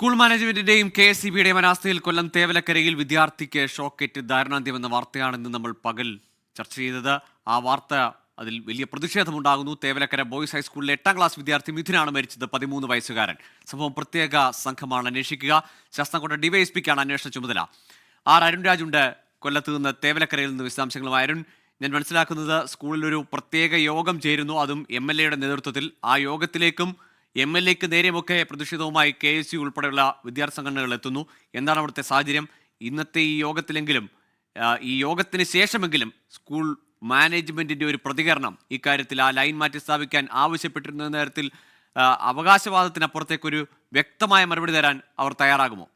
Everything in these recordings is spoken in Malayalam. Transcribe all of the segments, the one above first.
സ്കൂൾ മാനേജ്മെന്റിന്റെയും കെ എസ് സി ബിയുടെയും അനാസ്ഥയിൽ കൊല്ലം തേവലക്കരയിൽ വിദ്യാർത്ഥിക്ക് ഷോക്കേറ്റ് ദാരണാന്ത്യം എന്ന വാർത്തയാണ് ഇന്ന് നമ്മൾ പകൽ ചർച്ച ചെയ്തത്. ആ വാർത്ത അതിൽ വലിയ പ്രതിഷേധമുണ്ടാകുന്നു. തേവലക്കര ബോയ്സ് ഹൈസ്കൂളിലെ എട്ടാം ക്ലാസ് വിദ്യാർത്ഥി മിഥുനാണ് മരിച്ചത്. പതിമൂന്ന് വയസ്സുകാരൻ. സംഭവം പ്രത്യേക സംഘമാണ് അന്വേഷിക്കുക. ശാസ്താംകോട്ട ഡിവൈഎസ്പിക്കാണ് അന്വേഷണ ചുമതല. ആർ അരുൺ രാജുണ്ട്. കൊല്ലത്ത് നിന്ന് തേവലക്കരയിൽ നിന്ന് വിശദാംശങ്ങളുമായി. അരുൺ ഞാൻ മനസ്സിലാക്കുന്നത് സ്കൂളിൽ ഒരു പ്രത്യേക യോഗം ചേരുന്നു. അതും എം എൽ എയുടെ നേതൃത്വത്തിൽ. ആ യോഗത്തിലേക്കും എം എൽ എക്ക് നേരെയുമൊക്കെ പ്രതിഷേധവുമായി കെ എസ് യു ഉൾപ്പെടെയുള്ള വിദ്യാർത്ഥി സംഘടനകൾ എത്തുന്നു. എന്താണ് അവിടുത്തെ സാഹചര്യം? ഇന്നത്തെ ഈ യോഗത്തിലെങ്കിലും ഈ യോഗത്തിന് ശേഷമെങ്കിലും സ്കൂൾ മാനേജ്മെന്റിന്റെ ഒരു പ്രതികരണം ഇക്കാര്യത്തിൽ ആ ലൈൻ മാറ്റി സ്ഥാപിക്കാൻ ആവശ്യപ്പെട്ടിരുന്ന നേരത്തിൽ അവകാശവാദത്തിനപ്പുറത്തേക്കൊരു വ്യക്തമായ മറുപടി തരാൻ അവർ തയ്യാറാകുമോ?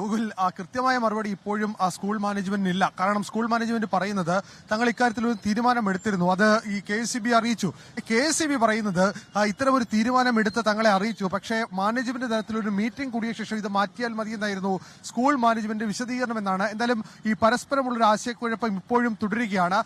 ഗൂഗിൾ ആ കൃത്യമായ മറുപടി ഇപ്പോഴും ആ സ്കൂൾ മാനേജ്മെന്റിന് ഇല്ല കാരണം സ്കൂൾ മാനേജ്മെന്റ് പറയുന്നത് തങ്ങൾ ഇക്കാര്യത്തിൽ ഒരു തീരുമാനം എടുത്തിരുന്നു അത് ഈ കെ എസ് ബി അറിയിച്ചു. കെ എസ് ബി പറയുന്നത് ഇത്തരം ഒരു തീരുമാനം എടുത്ത് തങ്ങളെ അറിയിച്ചു. പക്ഷേ മാനേജ്മെന്റ് തലത്തിൽ ഒരു മീറ്റിംഗ് കൂടിയ ശേഷം ഇത് മാറ്റിയാൽ മതി എന്നായിരുന്നു സ്കൂൾ മാനേജ്മെന്റ് വിശദീകരണം എന്നാണ് എന്തായാലും ഈ പരസ്പരമുള്ള ഒരു ആശയക്കുഴപ്പം ഇപ്പോഴും തുടരുകയാണ്.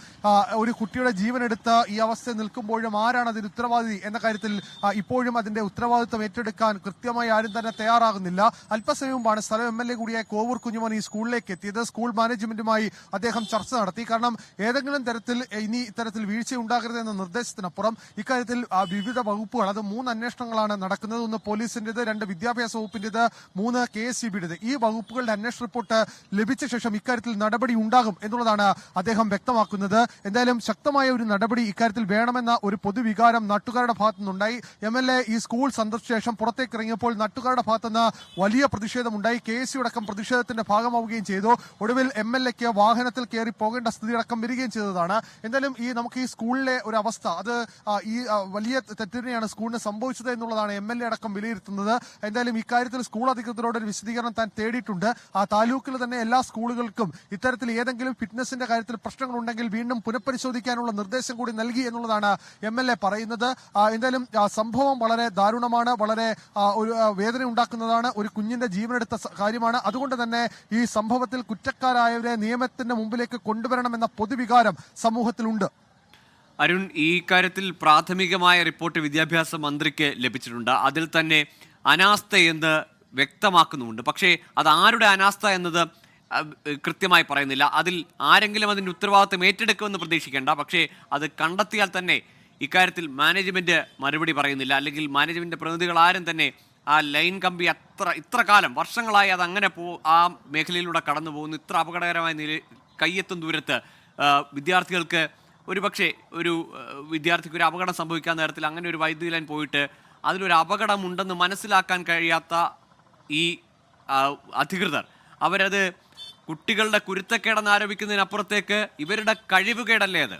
ഒരു കുട്ടിയുടെ ജീവൻ എടുത്ത് ഈ അവസ്ഥ നിൽക്കുമ്പോഴും ആരാണ് അതിന് ഉത്തരവാദി എന്ന കാര്യത്തിൽ ഇപ്പോഴും അതിന്റെ ഉത്തരവാദിത്വം ഏറ്റെടുക്കാൻ കൃത്യമായി ആരും തന്നെ തയ്യാറാകുന്നില്ല. അല്പസമയം സ്ഥലം എം എൽ എ കൂടിയായ കോവൂർ കുഞ്ഞുമോൻ ഈ സ്കൂളിലേക്ക് എത്തിയത്. സ്കൂൾ മാനേജ്മെന്റുമായി അദ്ദേഹം ചർച്ച നടത്തി. കാരണം ഏതെങ്കിലും തരത്തിൽ ഇനി ഇത്തരത്തിൽ വീഴ്ച ഉണ്ടാകരുത് എന്ന നിർദ്ദേശത്തിനപ്പുറം ഇക്കാര്യത്തിൽ വിവിധ വകുപ്പുകൾ അത് മൂന്ന് അന്വേഷണങ്ങളാണ് നടക്കുന്നത്. ഒന്ന് പോലീസിന്റേത് രണ്ട് വിദ്യാഭ്യാസ വകുപ്പിന്റേത് മൂന്ന് കെ എസ് സി ബിയുടേത്. ഈ വകുപ്പുകളുടെ അന്വേഷണ റിപ്പോർട്ട് ലഭിച്ച ശേഷം ഇക്കാര്യത്തിൽ നടപടി ഉണ്ടാകും എന്നുള്ളതാണ് അദ്ദേഹം വ്യക്തമാക്കുന്നത്. എന്തായാലും ശക്തമായ ഒരു നടപടി ഇക്കാര്യത്തിൽ വേണമെന്ന ഒരു പൊതുവികാരം നാട്ടുകാരുടെ ഭാഗത്തു നിന്നുണ്ടായി എം എൽ എ ഈ സ്കൂൾ സന്ദർശിച്ച ശേഷം പുറത്തേക്ക് ഇറങ്ങിയപ്പോൾ നാട്ടുകാരുടെ ഭാഗത്തുനിന്ന് വലിയ പ്രതിഷേധമുണ്ടായി. കെ എസ് അടക്കം പ്രതിഷേധത്തിന്റെ ഭാഗമാവുകയും ചെയ്തു. ഒടുവിൽ എം എൽ എക്ക് വാഹനത്തിൽ കയറി പോകേണ്ട സ്ഥിതി അടക്കം വരികയും ചെയ്തതാണ്. എന്തായാലും ഈ നമുക്ക് ഈ സ്കൂളിലെ ഒരു അവസ്ഥ അത് ഈ വലിയ തെറ്റിനെയാണ് സ്കൂളിന് സംഭവിച്ചത് എന്നുള്ളതാണ് എം എൽ എ അടക്കം വിലയിരുത്തുന്നത്. എന്തായാലും ഇക്കാര്യത്തിൽ സ്കൂൾ അധികൃതരോട് ഒരു വിശദീകരണം താൻ തേടിയിട്ടുണ്ട്. ആ താലൂക്കിൽ തന്നെ എല്ലാ സ്കൂളുകൾക്കും ഇത്തരത്തിൽ ഏതെങ്കിലും ഫിറ്റ്നസിന്റെ കാര്യത്തിൽ പ്രശ്നങ്ങൾ ഉണ്ടെങ്കിൽ വീണ്ടും പുനഃപരിശോധിക്കാനുള്ള നിർദ്ദേശം കൂടി നൽകി എന്നുള്ളതാണ് എം എൽ എ പറയുന്നത്. എന്തായാലും സംഭവം വളരെ ദാരുണമാണ്. വളരെ ഒരു വേദന ഉണ്ടാക്കുന്നതാണ് ഒരു കുഞ്ഞിന്റെ ജീവനെടുത്ത സ- കാര്യമാണ് അതുകൊണ്ട് തന്നെ ഈ സംഭവത്തിൽ കുറ്റക്കാരായവരെ നിയമത്തിന്റെ മുമ്പിലേക്ക് കൊണ്ടുവരണമെന്ന പൊതുവികാരം സമൂഹത്തിലുണ്ട്. അരുൺ ഈ കാര്യത്തിൽ പ്രാഥമികമായ റിപ്പോർട്ട് വിദ്യാഭ്യാസ മന്ത്രിക്ക് ലഭിച്ചിട്ടുണ്ട്. അതിൽ തന്നെ അനാസ്ഥ എന്ന് വ്യക്തമാക്കുന്നുമുണ്ട്. പക്ഷേ അത് ആരുടെ അനാസ്ഥ എന്നത് കൃത്യമായി പറയുന്നില്ല. അതിൽ ആരെങ്കിലും അതിന്റെ ഉത്തരവാദിത്വം ഏറ്റെടുക്കുമെന്ന് പ്രതീക്ഷിക്കേണ്ട. പക്ഷേ അത് കണ്ടെത്തിയാൽ തന്നെ ഇക്കാര്യത്തിൽ മാനേജ്മെന്റ് മറുപടി പറയുന്നില്ല. അല്ലെങ്കിൽ മാനേജ്മെന്റ് പ്രതിനിധികൾ ആരും തന്നെ ആ ലൈൻ കമ്പി അത്ര ഇത്ര കാലം വർഷങ്ങളായി അത് അങ്ങനെ പോ ആ മേഖലയിലൂടെ കടന്നു പോകുന്നു. ഇത്ര അപകടകരമായ നില കയ്യെത്തും ദൂരത്ത് വിദ്യാർത്ഥികൾക്ക് ഒരു പക്ഷേ ഒരു വിദ്യാർത്ഥിക്ക് ഒരു അപകടം സംഭവിക്കാൻ നേരത്തിൽ അങ്ങനെ ഒരു വൈദ്യുതി ലൈൻ പോയിട്ട് അതിലൊരു അപകടമുണ്ടെന്ന് മനസ്സിലാക്കാൻ കഴിയാത്ത ഈ അധികൃതർ. അവരത് കുട്ടികളുടെ കുരുത്തക്കേടെന്ന് ആരോപിക്കുന്നതിനപ്പുറത്തേക്ക് ഇവരുടെ കഴിവുകേടല്ലേ അത്?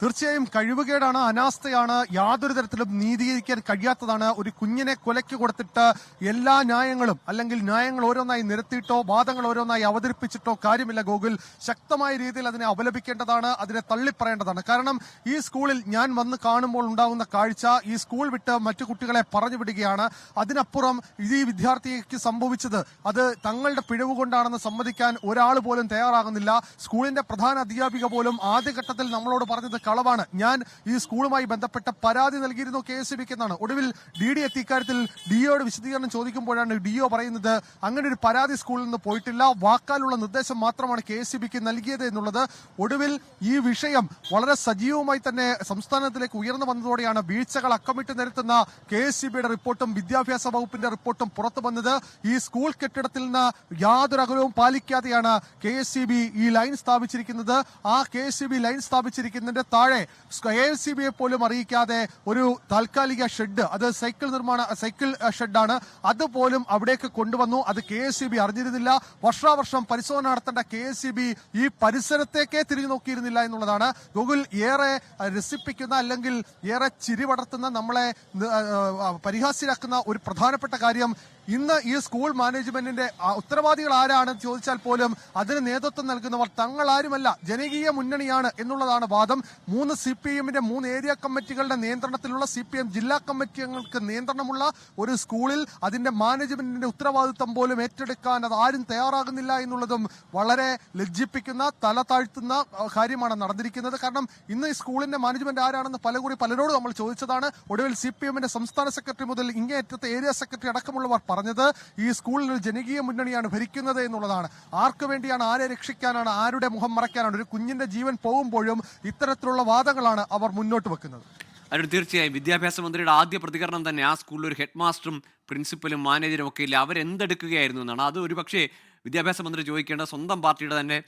തീർച്ചയായും കഴിവുകേടാണ് അനാസ്ഥയാണ് യാതൊരു തരത്തിലും നീതീകരിക്കാൻ കഴിയാത്തതാണ്. ഒരു കുഞ്ഞിനെ കൊലയ്ക്ക് കൊടുത്തിട്ട് എല്ലാ ന്യായങ്ങളും അല്ലെങ്കിൽ ന്യായങ്ങൾ ഓരോന്നായി നിരത്തിയിട്ടോ വാദങ്ങൾ ഓരോന്നായി അവതരിപ്പിച്ചിട്ടോ കാര്യമില്ല ഗോകുൽ. ശക്തമായ രീതിയിൽ അതിനെ അപലപിക്കേണ്ടതാണ് അതിനെ തള്ളിപ്പറയേണ്ടതാണ്. കാരണം ഈ സ്കൂളിൽ ഞാൻ വന്ന് കാണുമ്പോൾ ഉണ്ടാകുന്ന കാഴ്ച ഈ സ്കൂൾ വിട്ട് മറ്റു കുട്ടികളെ പറഞ്ഞു വിടുകയാണ്. അതിനപ്പുറം ഈ വിദ്യാർത്ഥിക്ക് സംഭവിച്ചത് അത് തങ്ങളുടെ പിഴവ് കൊണ്ടാണെന്ന് സമ്മതിക്കാൻ ഒരാൾ പോലും തയ്യാറാകുന്നില്ല. സ്കൂളിന്റെ പ്രധാന അധ്യാപിക പോലും ആദ്യഘട്ടത്തിൽ നമ്മളോട് പറഞ്ഞത് കളവാണ്. ഞാൻ ഈ സ്കൂളുമായി ബന്ധപ്പെട്ട പരാതി നൽകിയിരുന്നു കെ എസ് എന്നാണ് ഒടുവിൽ ഡി ഡി എത്തി. ഇക്കാര്യത്തിൽ ഡിഒയുടെ വിശദീകരണം ചോദിക്കുമ്പോഴാണ് ഡിഒ പറയുന്നത് അങ്ങനെ ഒരു പരാതി സ്കൂളിൽ നിന്ന് പോയിട്ടില്ല. വാക്കാലുള്ള നിർദ്ദേശം മാത്രമാണ് കെ എസ് ബിക്ക് നൽകിയത് എന്നുള്ളത്. ഒടുവിൽ ഈ വിഷയം വളരെ സജീവമായി തന്നെ സംസ്ഥാനത്തിലേക്ക് ഉയർന്നു വന്നതോടെയാണ് വീഴ്ചകൾ അക്കമിട്ട് നിരത്തുന്ന കെ എസ് ബിയുടെ റിപ്പോർട്ടും വിദ്യാഭ്യാസ വകുപ്പിന്റെ റിപ്പോർട്ടും പുറത്തു വന്നത്. ഈ സ്കൂൾ കെട്ടിടത്തിൽ നിന്ന് യാതൊരു അകലവും പാലിക്കാതെയാണ് കെ ഈ ലൈൻ സ്ഥാപിച്ചിരിക്കുന്നത്. ആ കെ ലൈൻ സ്ഥാപിച്ചിരിക്കുന്നതിന്റെ താഴെ എ എൽ സി ബിയെ പോലും അറിയിക്കാതെ ഒരു താൽക്കാലിക ഷെഡ് അത് സൈക്കിൾ നിർമ്മാണ സൈക്കിൾ ഷെഡാണ്. അതുപോലും അവിടേക്ക് കൊണ്ടുവന്നു. അത് കെ എസ് സി ബി അറിഞ്ഞിരുന്നില്ല. വർഷാവർഷം പരിശോധന നടത്തേണ്ട കെ എസ് സി ബി ഈ പരിസരത്തേക്കേ തിരിഞ്ഞു നോക്കിയിരുന്നില്ല എന്നുള്ളതാണ്. ഗൂഗിൾ ഏറെ രസിപ്പിക്കുന്ന അല്ലെങ്കിൽ ഏറെ ചിരി വളർത്തുന്ന നമ്മളെ പരിഹാസ്യരാക്കുന്ന ഒരു പ്രധാനപ്പെട്ട കാര്യം ഇന്ന് ഈ സ്കൂൾ മാനേജ്മെന്റിന്റെ ഉത്തരവാദികൾ ആരാണെന്ന് ചോദിച്ചാൽ പോലും അതിന് നേതൃത്വം നൽകുന്നവർ തങ്ങൾ ആരുമല്ല ജനകീയ മുന്നണിയാണ് എന്നുള്ളതാണ് വാദം. മൂന്ന് സി പി എമ്മിന്റെ മൂന്ന് ഏരിയ കമ്മിറ്റികളുടെ നിയന്ത്രണത്തിലുള്ള സി പി എം ജില്ലാ കമ്മിറ്റികൾക്ക് നിയന്ത്രണമുള്ള ഒരു സ്കൂളിൽ അതിന്റെ മാനേജ്മെന്റിന്റെ ഉത്തരവാദിത്വം പോലും ഏറ്റെടുക്കാൻ അത് ആരും തയ്യാറാകുന്നില്ല എന്നുള്ളതും വളരെ ലജ്ജിപ്പിക്കുന്ന തല താഴ്ത്തുന്ന കാര്യമാണ് നടന്നിരിക്കുന്നത്. കാരണം ഇന്ന് ഈ സ്കൂളിന്റെ മാനേജ്മെന്റ് ആരാണെന്ന് പലകൂടി പലരോട് നമ്മൾ ചോദിച്ചതാണ്. ഒടുവിൽ സി പി എമ്മിന്റെ സംസ്ഥാന സെക്രട്ടറി മുതൽ ഇങ്ങേയറ്റത്തെ ഏരിയ സെക്രട്ടറി അടക്കമുള്ളവർ പറഞ്ഞത് ഈ സ്കൂളിൽ ഒരു ജനകീയ മുന്നണിയാണ് ഭരിക്കുന്നത് എന്നുള്ളതാണ്. ആർക്ക് വേണ്ടിയാണ് ആരെ രക്ഷിക്കാനാണ് ആരുടെ മുഖം മറയ്ക്കാനാണ് ഒരു കുഞ്ഞിന്റെ ജീവൻ പോകുമ്പോഴും ഇത്തരത്തിലുള്ള വാദങ്ങളാണ് അവർ മുന്നോട്ട് വെക്കുന്നത്. അതിന് തീർച്ചയായും വിദ്യാഭ്യാസ മന്ത്രിയുടെ ആദ്യ പ്രതികരണം തന്നെ ആ സ്കൂളിൽ ഒരു ഹെഡ് മാസ്റ്ററും പ്രിൻസിപ്പലും മാനേജരും ഒക്കെ ഇല്ല അവരെന്തെടുക്കുകയായിരുന്നു എന്നാണ്. അത് ഒരു പക്ഷേ വിദ്യാഭ്യാസ മന്ത്രി ചോദിക്കേണ്ട സ്വന്തം പാർട്ടിയുടെ തന്നെ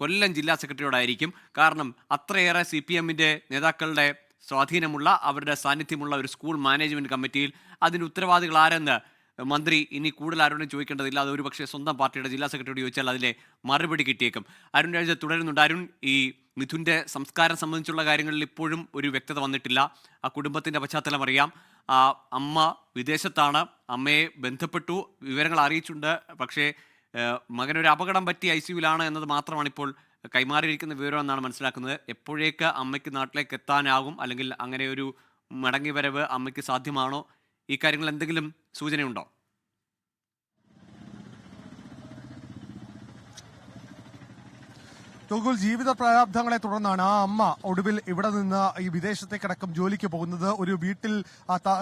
കൊല്ലം ജില്ലാ സെക്രട്ടറിയോടായിരിക്കും. കാരണം അത്രയേറെ സി പി എമ്മിന്റെ നേതാക്കളുടെ സ്വാധീനമുള്ള അവരുടെ സാന്നിധ്യമുള്ള ഒരു സ്കൂൾ മാനേജ്മെന്റ് കമ്മിറ്റിയിൽ അതിന് ഉത്തരവാദികൾ ആരെന്ന് മന്ത്രി ഇനി കൂടുതൽ ആരോടും ചോദിക്കേണ്ടതില്ല. അത് ഒരുപക്ഷെ സ്വന്തം പാർട്ടിയുടെ ജില്ലാ സെക്രട്ടറിയോട് ചോദിച്ചാൽ അതിലെ മറുപടി കിട്ടിയേക്കും. അരുൺ രാജ തുടരുന്നുണ്ട്. അരുൺ ഈ മിഥുന്റെ സംസ്കാരം സംബന്ധിച്ചുള്ള കാര്യങ്ങളിൽ ഇപ്പോഴും ഒരു വ്യക്തത വന്നിട്ടില്ല. ആ കുടുംബത്തിന്റെ പശ്ചാത്തലം അറിയാം. ആ അമ്മ വിദേശത്താണ്. അമ്മയെ ബന്ധപ്പെട്ടു. വിവരങ്ങൾ അറിയിച്ചിട്ടുണ്ട്. പക്ഷേ മകനൊരു അപകടം പറ്റി ഐ സിയുലാണ് എന്നത് മാത്രമാണ് ഇപ്പോൾ കൈമാറിയിരിക്കുന്ന വിവരം എന്നാണ് മനസ്സിലാക്കുന്നത്. എപ്പോഴേക്ക് അമ്മയ്ക്ക് നാട്ടിലേക്ക് എത്താനാകും അല്ലെങ്കിൽ അങ്ങനെ ഒരു മടങ്ങി വരവ് അമ്മയ്ക്ക് സാധ്യമാണോ? ഈ കാര്യങ്ങൾ എന്തെങ്കിലും സൂചനയുണ്ടോ? തൊകുൽ ജീവിത പ്രാരാബ്ധങ്ങളെ തുടർന്നാണ് ആ അമ്മ ഒടുവിൽ ഇവിടെ നിന്ന് ഈ വിദേശത്തേക്കടക്കം ജോലിക്ക് പോകുന്നത്. ഒരു വീട്ടിൽ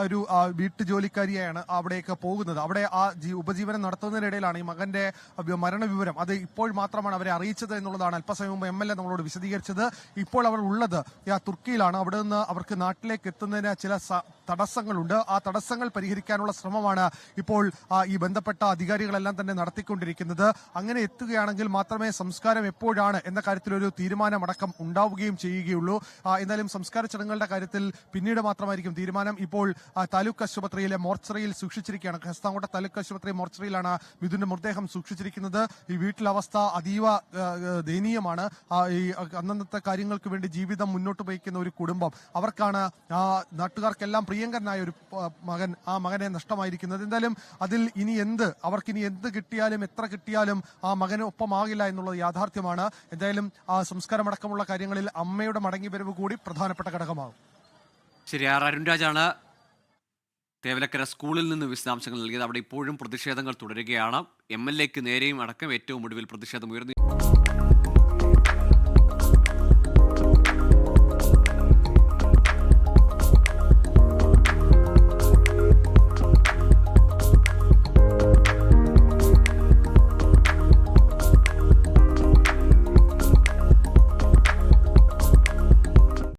ഒരു വീട്ടു ജോലിക്കാരിയാണ് അവിടേക്ക് പോകുന്നത്. അവിടെ ആ ഉപജീവനം നടത്തുന്നതിനിടയിലാണ് ഈ മകന്റെ മരണവിവരം. അത് ഇപ്പോൾ മാത്രമാണ് അവരെ അറിയിച്ചത് എന്നുള്ളതാണ് അല്പസമയം മുമ്പ് എം എൽ എ നമ്മളോട് വിശദീകരിച്ചത്. ഇപ്പോൾ അവർ ഉള്ളത് തുർക്കിയിലാണ്. അവിടെ നിന്ന് അവർക്ക് നാട്ടിലേക്ക് എത്തുന്നതിന് ചില തടസ്സങ്ങളുണ്ട്. ആ തടസ്സങ്ങൾ പരിഹരിക്കാനുള്ള ശ്രമമാണ് ഇപ്പോൾ ഈ ബന്ധപ്പെട്ട അധികാരികളെല്ലാം തന്നെ നടത്തിക്കൊണ്ടിരിക്കുന്നത്. അങ്ങനെ എത്തുകയാണെങ്കിൽ മാത്രമേ സംസ്കാരം എപ്പോഴാണ് എന്ന കാര്യത്തിൽ ഒരു തീരുമാനമടക്കം ഉണ്ടാവുകയും ചെയ്യുകയുള്ളൂ. എന്നാലും സംസ്കാര ചടങ്ങുകളുടെ കാര്യത്തിൽ പിന്നീട് മാത്രമായിരിക്കും തീരുമാനം. ഇപ്പോൾ താലൂക്ക് ആശുപത്രിയിലെ മോർച്ചറിയിൽ സൂക്ഷിച്ചിരിക്കുകയാണ്. ഹസ്താങ്കോട്ട താലൂക്ക് ആശുപത്രി മോർച്ചറിയിലാണ് മിഥുന്റെ മൃതദേഹം സൂക്ഷിച്ചിരിക്കുന്നത്. ഈ വീട്ടിലെ അവസ്ഥ അതീവ ദയനീയമാണ്. ഈ അന്നന്നത്തെ കാര്യങ്ങൾക്ക് വേണ്ടി ജീവിതം മുന്നോട്ട് പോയിക്കുന്ന ഒരു കുടുംബം. അവർക്കാണ് നാട്ടുകാർക്കെല്ലാം പ്രിയങ്കരനായ ഒരു മകൻ ആ മകനെ നഷ്ടമായിരിക്കുന്നത്. എന്തായാലും അതിൽ ഇനി എന്ത് അവർക്കിനി എന്ത് കിട്ടിയാലും എത്ര കിട്ടിയാലും ആ മകന് ഒപ്പമാകില്ല എന്നുള്ളത് യാഥാർത്ഥ്യമാണ്. എന്തായാലും ആ സംസ്കാരമടക്കമുള്ള കാര്യങ്ങളിൽ അമ്മയുടെ മടങ്ങി വരവ് കൂടി പ്രധാനപ്പെട്ട ഘടകമാകും. ശരി ആർ അരുൺരാജാണ് തേവലക്കര സ്കൂളിൽ നിന്ന് വിശദാംശങ്ങൾ നൽകിയത്. അവിടെ ഇപ്പോഴും പ്രതിഷേധങ്ങൾ തുടരുകയാണ്. എം എൽ എക്ക് നേരെയും അടക്കം ഏറ്റവും ഒടുവിൽ പ്രതിഷേധം ഉയർന്നു.